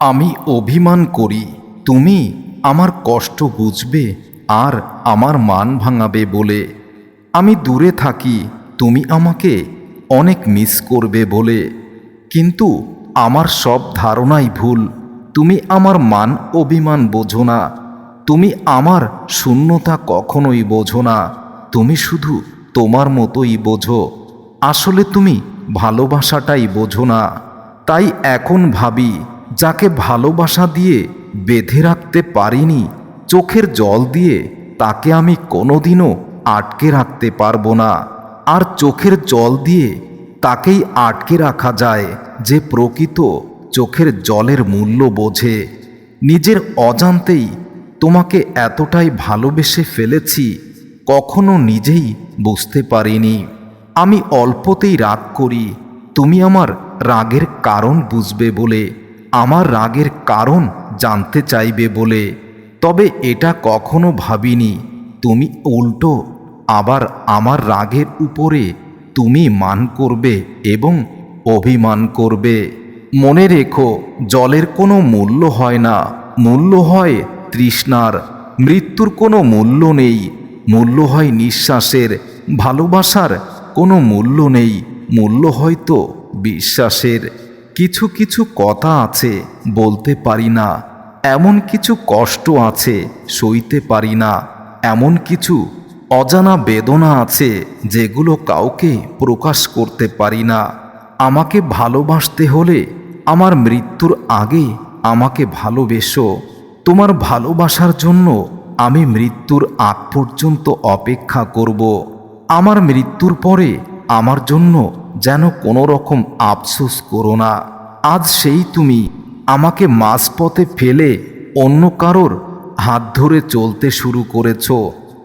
আমি অভিমান করি, তুমি আমার কষ্ট বুঝবে আর আমার মান ভাঙাবে বলে। আমি দূরে থাকি, তুমি আমাকে অনেক মিস করবে বলে। কিন্তু আমার সব ধারণাই ভুল, তুমি আমার মান অভিমান বোঝো না। তুমি আমার শূন্যতা কখনোই বোঝো না, তুমি শুধু তোমার মতোই বোঝো। আসলে তুমি ভালোবাসাটাই বোঝো না, তাই এখন ভাবি যাকে ভালোবাসা দিয়ে বেঁধে রাখতে পারিনি, চোখের জল দিয়ে তাকে আমি কোনোদিনও আটকে রাখতে পারব না। আর চোখের জল দিয়ে তাকেই আটকে রাখা যায় যে প্রকৃত চোখের জলের মূল্য বোঝে। নিজের অজান্তেই তোমাকে এতটাই ভালোবেসে ফেলেছি, কখনো নিজেই বুঝতে পারিনি। আমি অল্পতেই রাগ করি, তুমি আমার রাগের কারণ বুঝবে বলে। আমার রাগের কারণ জানতে চাইবে বলে। তবে এটা কখনো ভাবিনি। তুমি উল্টো, আবার আমার রাগের উপরে তুমি মান করবে এবং অভিমান করবে। মনে রেখো, জলের কোনো মূল্য হয় না। মূল্য হয় তৃষ্ণার। মৃত্যুর কোনো মূল্য নেই। মূল্য হয় নিঃশ্বাসের। ভালোবাসার কোনো মূল্য নেই। মূল্য হয়তো বিশ্বাসের। কিছু কিছু কথা আছে, বলতে পারি না। এমন কিছু কষ্ট আছে, সইতে পারি না। এমন কিছু অজানা বেদনা আছে, যেগুলো কাউকে প্রকাশ করতে পারি না। আমাকে ভালোবাসতে হলে আমার মৃত্যুর আগে আমাকে ভালোবেসো। তোমার ভালোবাসার জন্য আমি মৃত্যুর আগ পর্যন্ত অপেক্ষা করব। আমার মৃত্যুর পরে আমার জন্য যেন কোনো রকম আফসোস করো না। আজ সেই তুমি আমাকে মাঝপথে ফেলে অন্য কারোর হাত ধরে চলতে শুরু করেছ।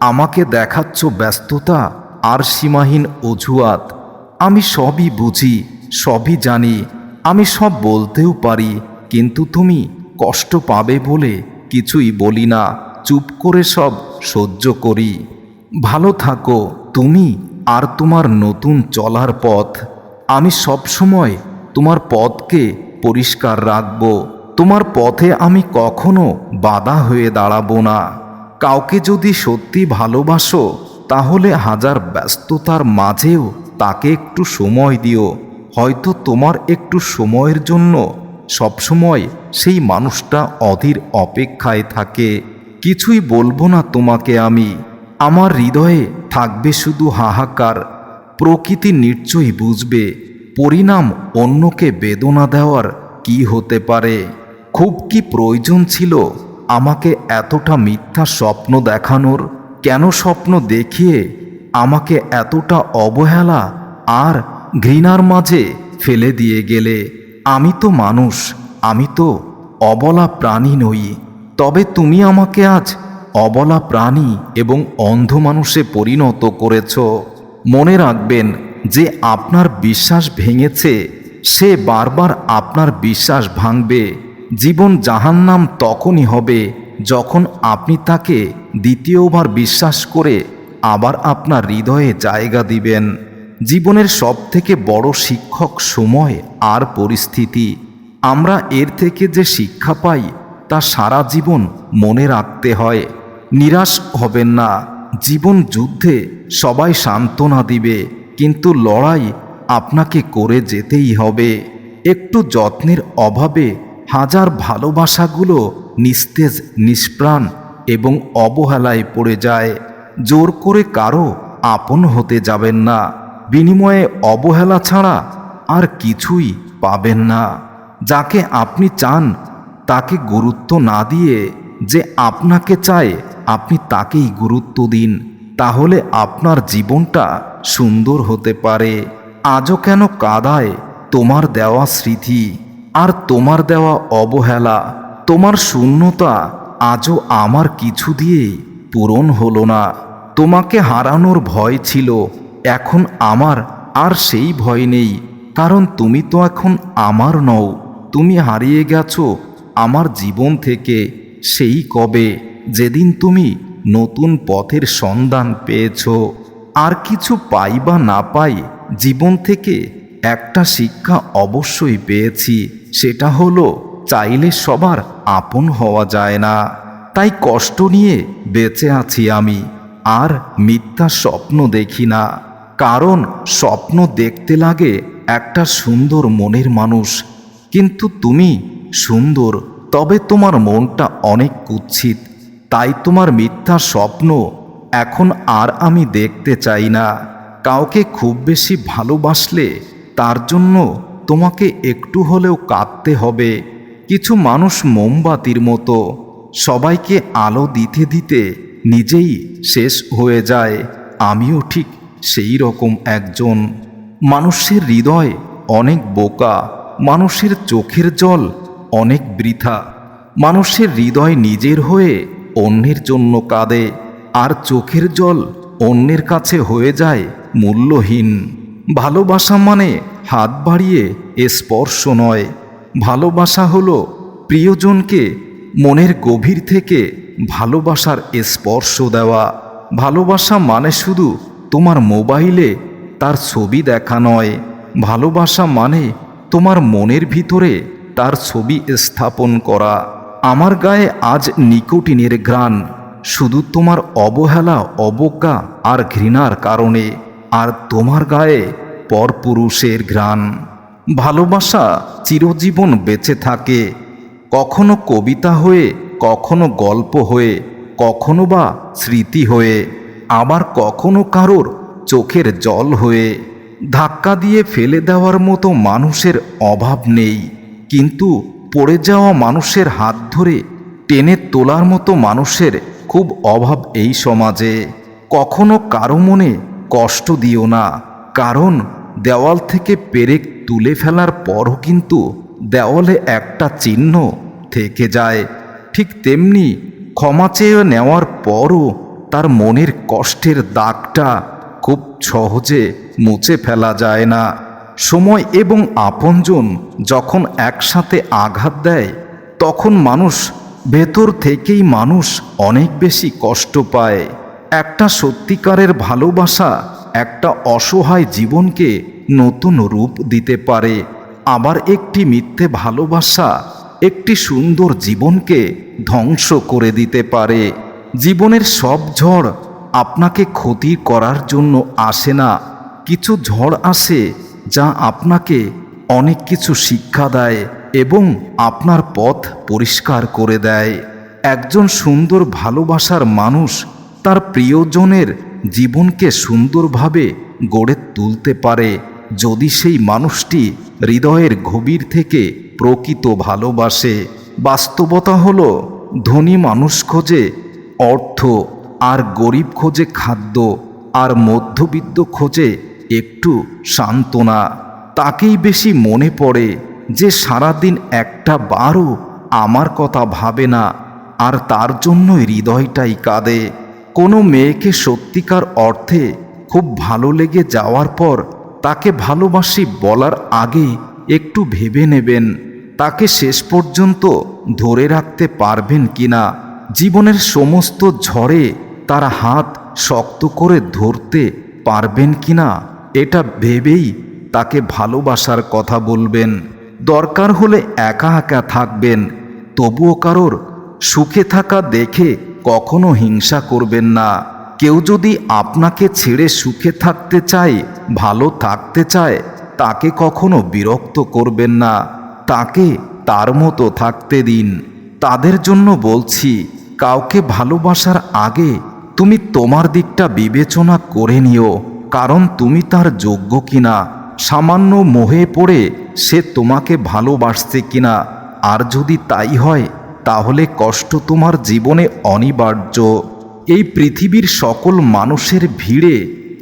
আমাকে দেখাচ্ছ ব্যস্ততা আর সীমাহীন অজুহাত। আমি সবই বুঝি, সবই জানি, আমি সব বলতেও পারি, কিন্তু তুমি কষ্ট পাবে বলে কিছুই বলি না। চুপ করে সব সহ্য করি। ভালো থাকো, তুমি আর তোমার নতুন চলার পথ, আমি সব সময় তোমার পথকে পরিষ্কার রাখব। তোমার পথে আমি কখনো বাধা হয়ে দাঁড়াবো না। কাউকে যদি সত্যি ভালোবাসো, তাহলে হাজার ব্যস্ততার মাঝেও তাকে একটু সময় দিও। হয়তো তোমার একটু সময়ের জন্য সবসময় সেই মানুষটা অধীর অপেক্ষায় থাকে। কিছুই বলব না তোমাকে আমি। আমার হৃদয়ে থাকবে শুধু হাহাকার, প্রকৃতি নিশ্চয়ই বুঝবে পরিণাম অন্যকে বেদনা দেওয়ার কি হতে পারে। খুব কি প্রয়োজন ছিল আমাকে এতটা মিথ্যা স্বপ্ন দেখানোর? কেন স্বপ্ন দেখিয়ে আমাকে এতটা অবহেলা আর ঘৃণার মাঝে ফেলে দিয়ে গেলে? আমি তো মানুষ, আমি তো অবলা প্রাণী নই। তবে তুমি আমাকে আজ অবলা প্রাণী এবং অন্ধ মানুষে পরিণত করেছ। মনে রাখবেন যে আপনার বিশ্বাস ভেঙেছে, সে বারবার আপনার বিশ্বাস ভাঙবে। জীবন জাহান্নাম তখনই হবে যখন আপনি তাকে দ্বিতীয়বার বিশ্বাস করে আবার আপনার হৃদয়ে জায়গা দিবেন। জীবনের সবথেকে বড় শিক্ষক সময় আর পরিস্থিতি। আমরা এর থেকে যে শিক্ষা পাই, তা সারা জীবন মনে রাখতে হয়। নিরাশ হবেন না। জীবন যুদ্ধে সবাই সান্ত্বনা দিবে, কিন্তু লড়াই আপনাকে করে যেতেই হবে। একটু যত্নের অভাবে হাজার ভালোবাসাগুলো নিস্তেজ, নিষ্প্রাণ এবং অবহেলায় পড়ে যায়। জোর করে কারও আপন হতে যাবেন না। বিনিময়ে অবহেলা ছাড়া আর কিছুই পাবেন না। যাকে আপনি চান, তাকে গুরুত্ব না দিয়ে যে আপনাকে চায় আপনি তাকেই গুরুত্ব দিন, তাহলে আপনার জীবনটা সুন্দর হতে পারে। আজও কেন কাদায় তোমার দেওয়া স্মৃতি আর তোমার দেওয়া অবহেলা? তোমার শূন্যতা আজও আমার কিছু দিয়েই পূরণ হলো না। তোমাকে হারানোর ভয় ছিল, এখন আমার আর সেই ভয় নেই, কারণ তুমি তো এখন আমার নও। তুমি হারিয়ে গেছো আমার জীবন থেকে, সেই কবে? যেদিন তুমি নতুন পথের সন্ধান পেয়েছ, আর কিছু পাই বা না পাই, জীবন থেকে একটা শিক্ষা অবশ্যই পেয়েছি, সেটা হলো চাইলে সবার আপন হওয়া যায় না। তাই কষ্ট নিয়ে বেঁচে আছি আমি, আর মিথ্যা স্বপ্ন দেখি না। কারণ স্বপ্ন দেখতে লাগে একটা সুন্দর মনের মানুষ। কিন্তু তুমি সুন্দর, তবে তোমার মনটা অনেক কুৎসিত। তাই তোমার মিথ্যা স্বপ্ন এখন আর আমি দেখতে চাই না। কাউকে খুব বেশি ভালোবাসলে তার জন্য তোমাকে একটু হলেও কাঁদতে হবে। কিছু মানুষ মোমবাতির মতো সবাইকে আলো দিতে দিতে নিজেই শেষ হয়ে যায়। আমিও ঠিক সেই রকম একজন। মানুষের হৃদয় অনেক বোকা, মানুষের চোখের জল অনেক বৃথা। মানুষের হৃদয় নিজের হয়ে অন্যের জন্য কাঁদে, আর চোখের জল অন্যের কাছে হয়ে যায় মূল্যহীন। ভালোবাসা মানে হাত বাড়িয়ে এ স্পর্শ নয়। ভালোবাসা হলো প্রিয়জনকে মনের গভীর থেকে ভালোবাসার স্পর্শ দেওয়া। ভালোবাসা মানে শুধু তোমার মোবাইলে তার ছবি দেখা নয়। ভালোবাসা মানে তোমার মনের ভিতরে তার ছবি স্থাপন করা। আমার গায়ে আজ নিকোটিনের ঘ্রাণ। শুধু তোমার অবহেলা, অবজ্ঞা আর ঘৃণার কারণে আর তোমার গায়ে পরপুরুষের ঘ্রাণ। ভালোবাসা চিরজীবন বেঁচে থাকে। কখনো কবিতা হয়ে, কখনো গল্প হয়ে, কখনো বা স্মৃতি হয়ে, আবার কখনো কারোর চোখের জল হয়ে। ধাক্কা দিয়ে ফেলে দেওয়ার মতো মানুষের অভাব নেই। কিন্তু পড়ে যাওয়া মানুষের হাত ধরে টেনে তোলার মতো মানুষের খুব অভাব এই সমাজে। কখনো কারও মনে কষ্ট দিও না, কারণ দেওয়াল থেকে পেরেক তুলে ফেলার পরও কিন্তু দেওয়ালে একটা চিহ্ন থেকে যায়। ঠিক তেমনি ক্ষমা চেয়ে নেওয়ার পরও তার মনের কষ্টের দাগটা খুব সহজে মুছে ফেলা যায় না। সময় এবং আপনজন যখন একসাথে আঘাত দেয়, তখন মানুষ ভেতর থেকেই মানুষ অনেক বেশি কষ্ট পায়। একটা সত্যিকারের ভালোবাসা একটা অসহায় জীবনকে নতুন রূপ দিতে পারে। আবার একটি মিথ্যে ভালোবাসা একটি সুন্দর জীবনকে ধ্বংস করে দিতে পারে। জীবনের সব ঝড় আপনাকে ক্ষতি করার জন্য আসে না। কিছু ঝড় আসে যা আপনাকে অনেক কিছু শিক্ষা দেয় এবং আপনার পথ পরিষ্কার করে দেয়। একজন সুন্দর ভালোবাসার মানুষ তার প্রিয়জনের জীবনকে সুন্দরভাবে গড়ে তুলতে পারে। যদি সেই মানুষটি হৃদয়ের গভীর থেকে প্রকৃত ভালোবাসে, বাস্তবতা হলো ধনী মানুষ খোঁজে অর্থ, আর গরিব খোঁজে খাদ্য, আর মধ্যবিত্ত খোঁজে একটু সান্ত্বনা। তাকেই বেশি মনে পড়ে যে সারাদিন একটা বারও আমার কথা ভাবে না, আর তার জন্যই হৃদয়টাই কাঁদে। কোনো মেয়েকে সত্যিকার অর্থে খুব ভালো লেগে যাওয়ার পর তাকে ভালোবাসি বলার আগে একটু ভেবে নেবেন, তাকে শেষ পর্যন্ত ধরে রাখতে পারবেন কিনা। জীবনের সমস্ত ঝড়ে তার হাত শক্ত করে ধরতে পারবেন কিনা? এটা ভেবেই তাকে ভালোবাসার কথা বলবেন। দরকার হলে একা একা থাকবেন, তবুও কারোর সুখে থাকা দেখে কখনো হিংসা করবেন না। কেউ যদি আপনাকে ছেড়ে সুখে থাকতে চায়, ভালো থাকতে চায়, তাকে কখনো বিরক্ত করবেন না। তাকে তার মতো থাকতে দিন। তাদের জন্য বলছি, কাউকে ভালোবাসার আগে তুমি তোমার দিকটা বিবেচনা করে নিও। কারণ তুমি তার যোগ্য কিনা, সামান্য মোহে পড়ে সে তোমাকে ভালোবাসছে কিনা। আর যদি তাই হয়, তাহলে কষ্ট তোমার জীবনে অনিবার্য। এই পৃথিবীর সকল মানুষের ভিড়ে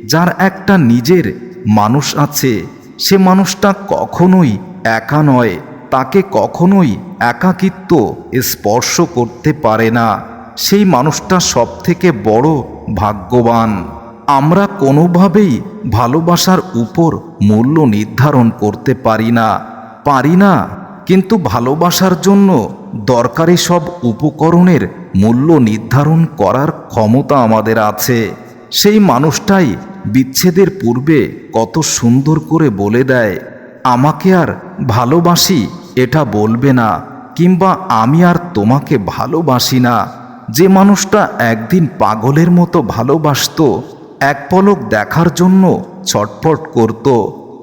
যার একটা নিজের মানুষ আছে, সে মানুষটা কখনোই একা নয়, তাকে কখনোই একাকিত্ব স্পর্শ করতে পারে না। সেই মানুষটা সবথেকে বড় ভাগ্যবান। আমরা কোনোভাবেই ভালোবাসার উপর মূল্য নির্ধারণ করতে পারি না। পারি না, কিন্তু ভালোবাসার জন্য দরকারি সব উপকরণের মূল্য নির্ধারণ করার ক্ষমতা আমাদের আছে। সেই মানুষটাই বিচ্ছেদের পূর্বে কত সুন্দর করে বলে দেয়, আমাকে আর ভালোবাসি, এটা বলবে না, কিংবা আমি আর তোমাকে ভালোবাসি না। যে মানুষটা একদিন পাগলের মতো ভালোবাসতো এক পলক দেখার জন্য ছটফট করত।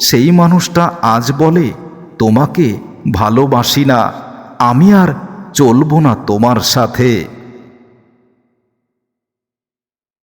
সেই মানুষটা আজ বলে, তোমাকে ভালোবাসি না, আমি আর চলব না তোমার সাথে।